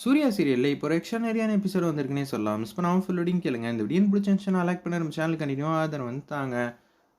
சூர்யா சீரியலில் இப்போ ஒரு நிறையான எபிசோட் வந்திருக்குன்னே சொல்லலாம். மிஸ் பண்ணாமல் ஃபுல் வீடியும் கேளுங்க. இந்த வீடியோ பிடிச்சிருந்துச்சுன்னா லைக் பண்ணி. நம்ம சேனல் கண்டினியூ ஆதரவு வந்துட்டாங்க.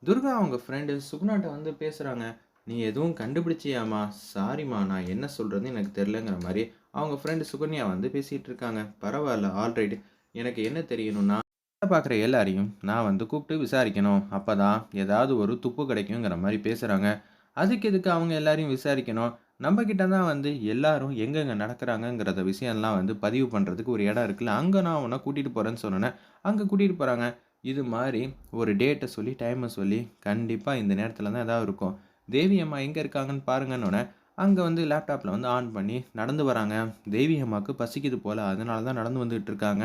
துர்கா அவங்க ஃப்ரெண்டு சுகுணாட்ட வந்து பேசுகிறாங்க நீ எதுவும் கண்டுபிடிச்சியாமா சாரிம்மா நான் என்ன சொல்கிறது எனக்கு தெரிலங்கிற மாதிரி அவங்க ஃப்ரெண்டு சுகன்யா வந்து பேசிகிட்டு இருக்காங்க. பரவாயில்ல ஆல்ரைட் எனக்கு என்ன தெரியணும்னா பார்க்குற எல்லாரையும் நான் வந்து கூப்பிட்டு விசாரிக்கணும். அப்போ தான் ஏதாவது ஒரு துப்பு கிடைக்குங்கிற மாதிரி பேசுகிறாங்க அதுக்கு எதுக்கு அவங்க எல்லாரையும் விசாரிக்கணும்? நம்ம தான் வந்து எல்லாரும் எங்கெங்கே நடக்கிறாங்கங்கிறத விஷயம்லாம் வந்து பதிவு பண்ணுறதுக்கு ஒரு இடம் இருக்குல்ல அங்கே நான் உன்னை கூட்டிகிட்டு போகிறேன்னு சொன்னேன்னே அங்கே கூட்டிகிட்டு போகிறாங்க இது மாதிரி ஒரு டேட்டை சொல்லி டைமை சொல்லி கண்டிப்பாக இந்த நேரத்தில் தான் ஏதாவது இருக்கும். தேவி அம்மா எங்கே இருக்காங்கன்னு பாருங்கன்னொன்னே அங்கே வந்து லேப்டாப்பில் வந்து ஆன் பண்ணி நடந்து வராங்க. தேவி அம்மாவுக்கு பசிக்குது போல் அதனால தான் நடந்து வந்துகிட்டு இருக்காங்க.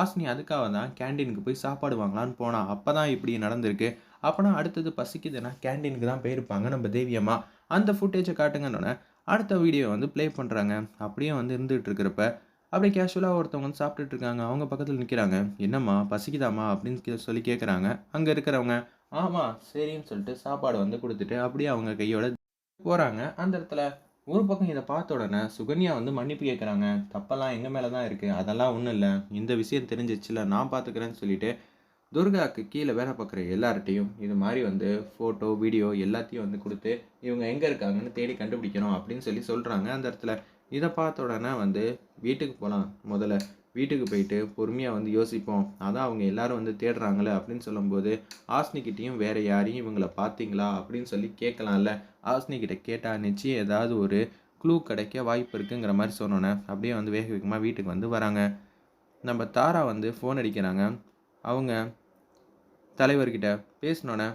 ஆசினி அதுக்காக தான் கேண்டீனுக்கு போய் சாப்பாடு வாங்கலான்னு போனால் அப்போ தான் இப்படி நடந்திருக்கு. அப்போனா அடுத்தது பசிக்குதுன்னா கேண்டீனுக்கு தான் போயிருப்பாங்க நம்ம தேவி அம்மா. அந்த ஃபுட்டேஜை காட்டுங்கன்னொன்னே அடுத்த வீடியோ வந்து ப்ளே பண்ணுறாங்க அப்படியே வந்து இருந்துகிட்டு இருக்கிறப்ப அப்படியே கேஷுவலாக ஒருத்தவங்க வந்து சாப்பிட்டுட்டு இருக்காங்க. அவங்க பக்கத்தில் நிற்கிறாங்க என்னம்மா பசிக்குதாம்மா? அப்படின்னு கே- சொல்லி கேட்குறாங்க அங்கே இருக்கிறவங்க ஆமாம் சரின்னு சொல்லிட்டு சாப்பாடு வந்து கொடுத்துட்டு அப்படியே அவங்க கையோட போகிறாங்க அந்த இடத்துல ஒரு பக்கம் இதை பார்த்த உடனே சுகன்யா வந்து மன்னிப்பு கேட்குறாங்க தப்பெல்லாம் எங்கள் மேலே தான் இருக்குது அதெல்லாம் ஒன்றும் இல்லை. இந்த விஷயம் தெரிஞ்சிச்சுல நான் பார்த்துக்கிறேன்னு சொல்லிட்டு துர்காவுக்கு கீழே வேலை பார்க்குற எல்லார்ட்டையும் இது மாதிரி வந்து ஃபோட்டோ வீடியோ எல்லாத்தையும் வந்து கொடுத்து இவங்க எங்கே இருக்காங்கன்னு தேடி கண்டுபிடிக்கணும் அப்படின்னு சொல்லி சொல்கிறாங்க அந்த இடத்துல இதை பார்த்த உடனே வந்து வீட்டுக்கு போகலாம் முதல்ல வீட்டுக்கு போயிட்டு பொறுமையாக வந்து யோசிப்போம். அதான் அவங்க எல்லாரும் வந்து தேடுறாங்களே அப்படின்னு சொல்லும்போது ஆஸ்னிக்கிட்டேயும் வேறு யாரையும் இவங்கள பார்த்தீங்களா அப்படின்னு சொல்லி கேட்கலாம்ல. ஆஸ்னிக்கிட்ட கேட்டால் நிச்சயம் ஏதாவது ஒரு க்ளூ கிடைக்க வாய்ப்பு இருக்குங்கிற மாதிரி சொன்னோன்னே அப்படியே வந்து வேக வேகமாக வீட்டுக்கு வந்து வராங்க. நம்ம தாரா வந்து ஃபோன் அடிக்கிறாங்க. அவங்க தலைவர்கிட்ட பேசினோன்னே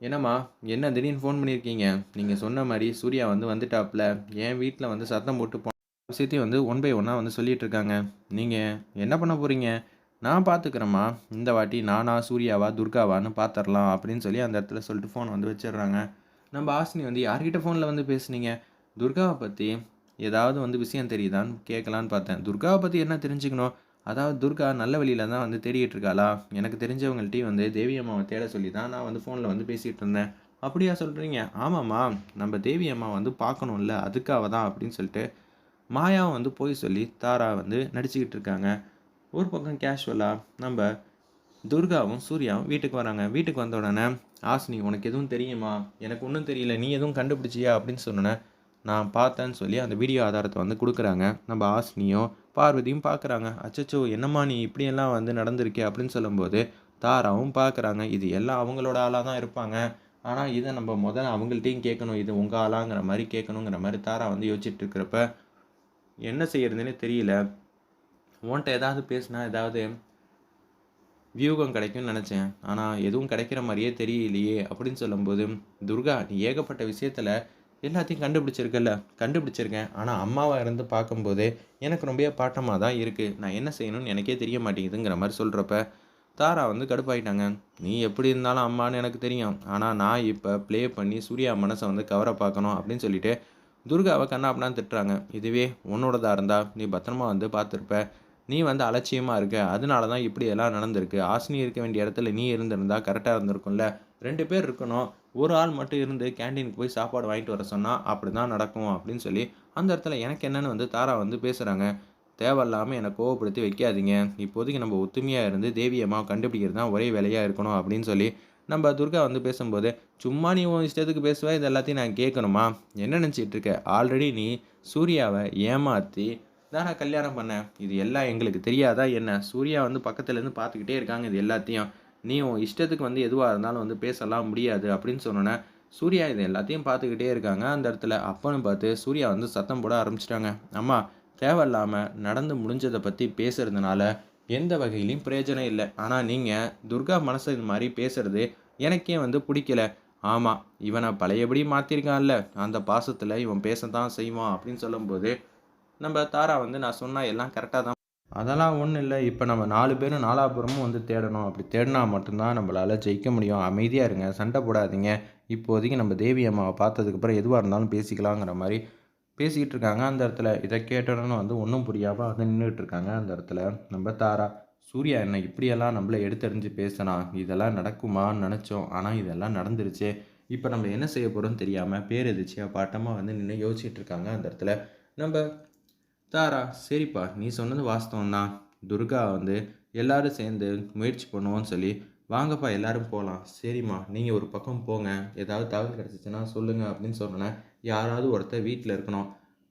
என்னம்மா என்ன திடீர்னு ஃபோன் பண்ணியிருக்கீங்க? நீங்கள் சொன்ன மாதிரி சூர்யா வந்து வந்துட்டாப்புல என் வீட்டில் வந்து சத்தம் போட்டு போ விஷயத்தையும் வந்து ஒன் பை ஒன்னாக வந்து சொல்லிட்டு இருக்காங்க. நீங்கள் என்ன பண்ண போகிறீங்க நான் பார்த்துக்கிறேம்மா இந்த வாட்டி நானா சூர்யாவா துர்காவான்னு பார்த்துடலாம் அப்படின்னு சொல்லி அந்த இடத்துல சொல்லிட்டு ஃபோன் வந்து வச்சிடுறாங்க. நம்ம ஆசினி வந்து யார்கிட்ட ஃபோனில் வந்து பேசுனீங்க? துர்காவை பற்றி ஏதாவது வந்து விஷயம் தெரியுதான்னு கேட்கலான்னு பார்த்தேன். துர்காவை பற்றி என்ன தெரிஞ்சுக்கணும்? அதாவது துர்கா நல்ல வழியில தான் வந்து தேடிட்டு இருக்காளா? எனக்கு தெரிஞ்சவங்கள்ட்டையும் வந்து தேவி அம்மாவை தேட சொல்லி தான் நான் வந்து ஃபோனில் வந்து பேசிகிட்டு இருந்தேன். அப்படியா சொல்கிறீங்க ஆமாம்மா. நம்ம தேவி அம்மா வந்து பார்க்கணும்ல அதுக்காக தான் அப்படின்னு சொல்லிட்டு மாயாவும் வந்து போய் சொல்லி தாரா வந்து நடிச்சுக்கிட்டு இருக்காங்க. ஒரு பக்கம் கேஷுவலாக நம்ம துர்காவும் சூர்யாவும் வீட்டுக்கு வராங்க. வீட்டுக்கு வந்த உடனே ஆசினி உனக்கு எதுவும் தெரியுமா? எனக்கு ஒன்றும் தெரியல. நீ எதுவும் கண்டுபிடிச்சியா? அப்படின்னு சொன்னேன் நான் பார்த்தேன்னு சொல்லி அந்த வீடியோ ஆதாரத்தை வந்து கொடுக்குறாங்க. நம்ம ஆசினியும் பார்வதியும் பார்க்குறாங்க. அச்சச்சோ என்னம்மா நீ இப்படியெல்லாம் வந்து நடந்திருக்கே அப்படின்னு சொல்லும்போது தாராவும் பார்க்குறாங்க. இது எல்லாம் அவங்களோட ஆளாக தான் இருப்பாங்க. ஆனால் இதை நம்ம முதல்ல அவங்கள்ட்டையும் கேட்கணும். இது உங்கள் ஆளாங்கிற மாதிரி கேட்கணுங்கிற மாதிரி தாரா வந்து யோசிச்சுட்டு இருக்கிறப்ப என்ன செய்யறதுன்னு தெரியல. உன்கிட்ட ஏதாவது பேசினா ஏதாவது வியூகம் கிடைக்கும்னு நினச்சேன். ஆனால் எதுவும் கிடைக்கிற மாதிரியே தெரியலையே அப்படின்னு சொல்லும்போது துர்கா நீ ஏகப்பட்ட விஷயத்தில் எல்லாத்தையும் கண்டுபிடிச்சிருக்கல கண்டுபிடிச்சிருக்கேன். ஆனால் அம்மாவாக இருந்து பார்க்கும்போது எனக்கு ரொம்ப பாட்டமாக தான் இருக்குது நான் என்ன செய்யணும்னு எனக்கே தெரிய மாட்டேங்குதுங்கிற மாதிரி சொல்கிறப்ப தாரா வந்து கடுப்பாயிட்டாங்க. நீ எப்படி இருந்தாலும் அம்மான்னு எனக்கு தெரியும். ஆனால் நான் இப்போ ப்ளே பண்ணி சூர்யா மனசை வந்து கவரை பார்க்கணும் அப்படின்னு சொல்லிட்டு துர்காவை கண்ணாப்பண்ணான்னு திட்டுறாங்க. இதுவே உன்னோடதாக இருந்தால் நீ பத்திரமா வந்து பார்த்துருப்ப. நீ வந்து அலட்சியமாக இருக்க. அதனால தான் இப்படி எல்லாம் நடந்திருக்கு. ஆசினி இருக்க வேண்டிய இடத்துல நீ இருந்திருந்தா கரெக்டாக இருந்திருக்கும்ல. ரெண்டு பேர் இருக்கணும். ஒரு ஆள் மட்டும் இருந்து கேண்டீனுக்கு போய் சாப்பாடு வாங்கிட்டு வர சொன்னால் அப்படி தான் நடக்கும் அப்படின்னு சொல்லி அந்த இடத்துல எனக்கு என்னென்னு வந்து தாரா வந்து பேசுகிறாங்க தேவையில்லாமல் என்னை கோவப்படுத்தி வைக்காதீங்க. இப்போதைக்கு நம்ம ஒத்துமையாக இருந்து தேவியமாக கண்டுபிடிக்கிறது தான் ஒரே வேலையாக இருக்கணும் அப்படின்னு சொல்லி நம்ம துர்கா வந்து பேசும்போது சும்மா நீ உன் இஷ்டத்துக்கு பேசுவ இது எல்லாத்தையும் நான் கேட்கணுமா? என்ன நினச்சிட்டு இருக்க? ஆல்ரெடி நீ சூர்யாவை ஏமாற்றி தானே நான் கல்யாணம் பண்ணேன் இது எல்லாம் எங்களுக்கு தெரியாதா என்ன? சூர்யா வந்து பக்கத்துலேருந்து பார்த்துக்கிட்டே இருக்காங்க இது எல்லாத்தையும். நீ உன் இஷ்டத்துக்கு வந்து எதுவாக இருந்தாலும் வந்து பேசலாம் முடியாது அப்படின்னு சொன்னோன்னே சூர்யா இது எல்லாத்தையும் பார்த்துக்கிட்டே இருக்காங்க. அந்த இடத்துல அப்பன்னு பார்த்து சூர்யா வந்து சத்தம் போட ஆரம்பிச்சிட்டாங்க. அம்மா தேவையில்லாமல் நடந்து முடிஞ்சதை பற்றி பேசுகிறதுனால எந்த வகையிலையும் பிரயோஜனம் இல்லை. ஆனால் நீங்கள் துர்கா மனசு இது மாதிரி பேசுறது எனக்கே வந்து பிடிக்கல. ஆமாம் இவனை பழையபடி மாற்றிருக்கான்ல அந்த பாசத்தில் இவன் பேச தான் செய்வான் அப்படின்னு சொல்லும்போது நம்ம தாரா வந்து நான் சொன்னால் எல்லாம் கரெக்டாக தான் அதெல்லாம் ஒன்றும் இல்லை. இப்போ நம்ம நாலு பேரும் நாலாபுரமும் வந்து தேடணும். அப்படி தேடினா மட்டும்தான் நம்மளால் ஜெயிக்க முடியும். அமைதியாக இருங்க. சண்டை போடாதீங்க. இப்போதைக்கு நம்ம தேவி அம்மாவை பார்த்ததுக்கப்புறம் எதுவாக இருந்தாலும் பேசிக்கலாங்கிற மாதிரி பேசிக்கிட்டு இருக்காங்க. அந்த இடத்துல இதை கேட்டோன்னு வந்து ஒன்றும் புரியாமல் வந்து நின்றுட்டு இருக்காங்க. அந்த இடத்துல நம்ம தாரா சூர்யா என்ன இப்படியெல்லாம் நம்மளை எடுத்தறிஞ்சு பேசினா இதெல்லாம் நடக்குமான்னு நினச்சோம். ஆனால் இதெல்லாம் நடந்துருச்சு. இப்போ நம்ம என்ன செய்ய போகிறோம்னு தெரியாமல் பேர் எதிர்ச்சியாக பாட்டமாக வந்து நின்று யோசிச்சுட்டு இருக்காங்க. அந்த இடத்துல நம்ம தாரா சரிப்பா. நீ சொன்னது வாஸ்தவம் தான் துர்கா வந்து எல்லாரும் சேர்ந்து முயற்சி பண்ணுவோம்னு சொல்லி வாங்கப்பா எல்லாரும் போகலாம் சரிம்மா நீங்கள் ஒரு பக்கம் போங்க. ஏதாவது தகவல் கிடச்சிச்சின்னா சொல்லுங்கள் அப்படின்னு சொன்னேன் யாராவது ஒருத்தர் வீட்டில் இருக்கணும்.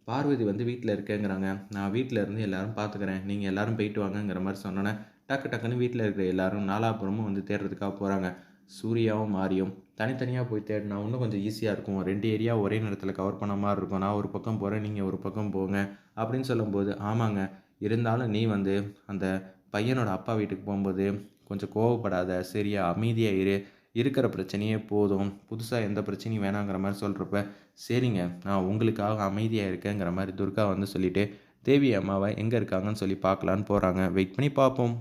பார்வதி வந்து வீட்டில் இருக்கேங்கிறாங்க. நான் வீட்டில் இருந்து எல்லாரும் பார்த்துக்கிறேன் நீங்கள் எல்லாரும் போயிட்டு வாங்கங்கிற மாதிரி சொன்னோன்னே டக்கு டக்குன்னு வீட்டில் இருக்கிற எல்லாரும் நாலாபுரமும் வந்து தேடுறதுக்காக போகிறாங்க சூர்யாவும் மாரியும். தனித்தனியாக போய் தேடினா இன்னும் கொஞ்சம் ஈஸியாக இருக்கும். ரெண்டு ஏரியா ஒரே நேரத்தில் கவர் பண்ண மாதிரி இருக்கும். நான் ஒரு பக்கம் போகிறேன் நீங்கள் ஒரு பக்கம் போங்க அப்படின்னு சொல்லும்போது ஆமாங்க. இருந்தாலும் நீ வந்து அந்த பையனோட அப்பா வீட்டுக்கு போகும்போது கொஞ்சம் கோவப்படாத சரியா அமைதியாக இரு. இருக்கிற பிரச்சனையே போதும். புதுசாக எந்த பிரச்சனையும் வேணாங்கிற மாதிரி சொல்கிறப்ப சரிங்க நான் உங்களுக்காக அமைதியாக இருக்கேங்கிற மாதிரி துர்கா வந்து சொல்லிவிட்டு தேவி அம்மாவை எங்கே இருக்காங்கன்னு சொல்லி பார்க்கலான்னு போகிறாங்க வெயிட் பண்ணி பார்ப்போம்.